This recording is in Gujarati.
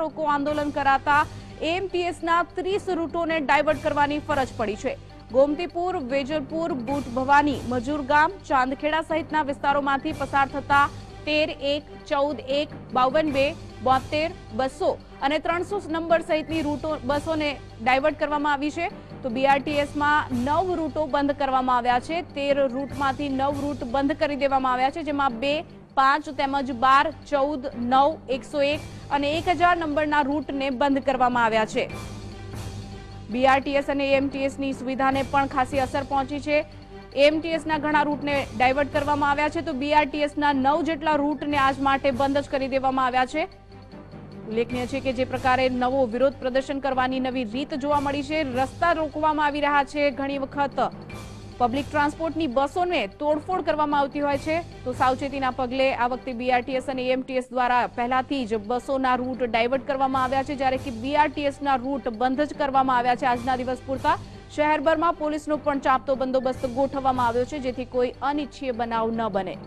રૂટ કો આંદોલન કરાતા એમપીએસ ના 30 રૂટોને ડાયવર્ટ કરવાની ફરજ પડી છે ગોમતીપુર વેજરપુર બૂટ ભવાની મજૂર ગામ ચાંદખેડા સહિતના વિસ્તારોમાંથી પસાર થતા 13 1 14 1 52 બે 72 200 અને 300 નંબર સહિતની રૂટો બસોને ડાયવર્ટ કરવામાં આવી છે તો બીઆરટીએસ માં નવ રૂટો બંધ કરવામાં આવ્યા છે 13 રૂટમાંથી નવ રૂટ બંધ કરી દેવામાં આવ્યા છે જેમાં બે પાંચ તેમજ બાર ચૌદ નવ એકસો એક અને એક હજાર નંબરના રૂટને બંધ કરવામાં આવ્યા છે બીઆરટીએસ અને એમટીએસની સુવિધાને પણ ખાસી અસર પહોંચી છે એમટીએસના ઘણા રૂટને ડાયવર્ટ કરવામાં આવ્યા છે તો બીઆરટીએસના નવ જેટલા રૂટને આજ માટે બંધ જ કરી દેવામાં આવ્યા છે ઉલ્લેખનીય છે કે જે પ્રકારે નવો વિરોધ પ્રદર્શન કરવાની નવી રીત જોવા મળી છે રસ્તા રોકવામાં આવી રહ્યા છે ઘણી વખત પબ્લિક ટ્રાન્સપોર્ટની બસોને તોડફોડ કરવામાં આવતી હોય છે તો સાવચેતીના પગલે આ વખતે બીઆરટીએસ અને એમટીએસ દ્વારા પહેલાથી જ બસોના રૂટ ડાયવર્ટ કરવામાં આવ્યા છે જ્યારે કે બીઆરટીએસ ના રૂટ બંધ જ કરવામાં આવ્યા છે આજનો દિવસ પૂર્તા શહેરભરમાં પોલીસનો કણચાપતો બંધોબસ્ત ગોઠવવામાં આવ્યો છે જેથી કોઈ અનિચ્છિય બનાવ ન બને